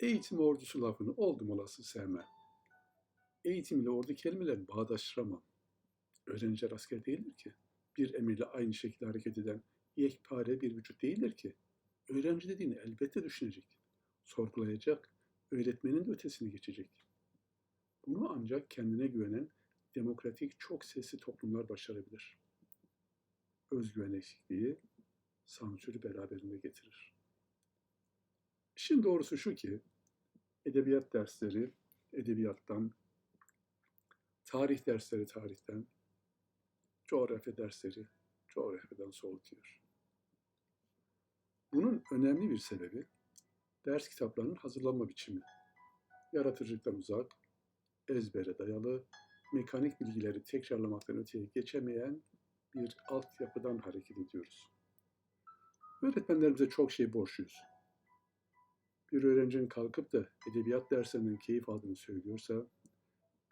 Eğitim ordusu lafını oldum olası sevmem. Eğitim ile ordu kelimelerini bağdaştıramam. Öğrenciler asker değildir ki. Bir emirle aynı şekilde hareket eden yekpare bir vücut değildir ki. Öğrenci dediğini elbette düşünecek, sorgulayacak, öğretmenin de ötesine geçecek. Bunu ancak kendine güvenen demokratik çok sesli toplumlar başarabilir. Özgüven eksikliği sansürü beraberinde getirir. İşin doğrusu şu ki, edebiyat dersleri edebiyattan, tarih dersleri tarihten, coğrafya dersleri coğrafyadan soğutuyor. Bunun önemli bir sebebi ders kitaplarının hazırlanma biçimi. Yaratıcılıktan uzak, ezbere dayalı, mekanik bilgileri tekrarlamaktan öteye geçemeyen bir altyapıdan hareket ediyoruz. Öğretmenlerimize çok şey borçluyuz. Bir öğrencinin kalkıp da edebiyat derslerinden keyif aldığını söylüyorsa,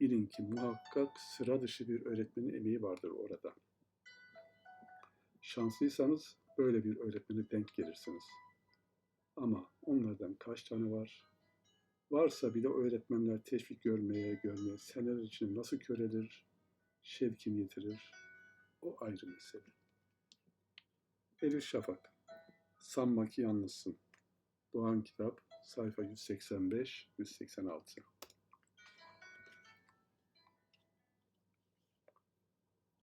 bilin ki muhakkak sıra dışı bir öğretmenin emeği vardır orada. Şanslıysanız böyle bir öğretmene denk gelirsiniz. Ama onlardan kaç tane var? Varsa bile öğretmenler teşvik görmeye görmeye seneler için nasıl körelir, şevkini yitirir, o ayrı mesele. Elif Şafak, sanma ki yalnızsın. Doğan Kitap, sayfa 185-186.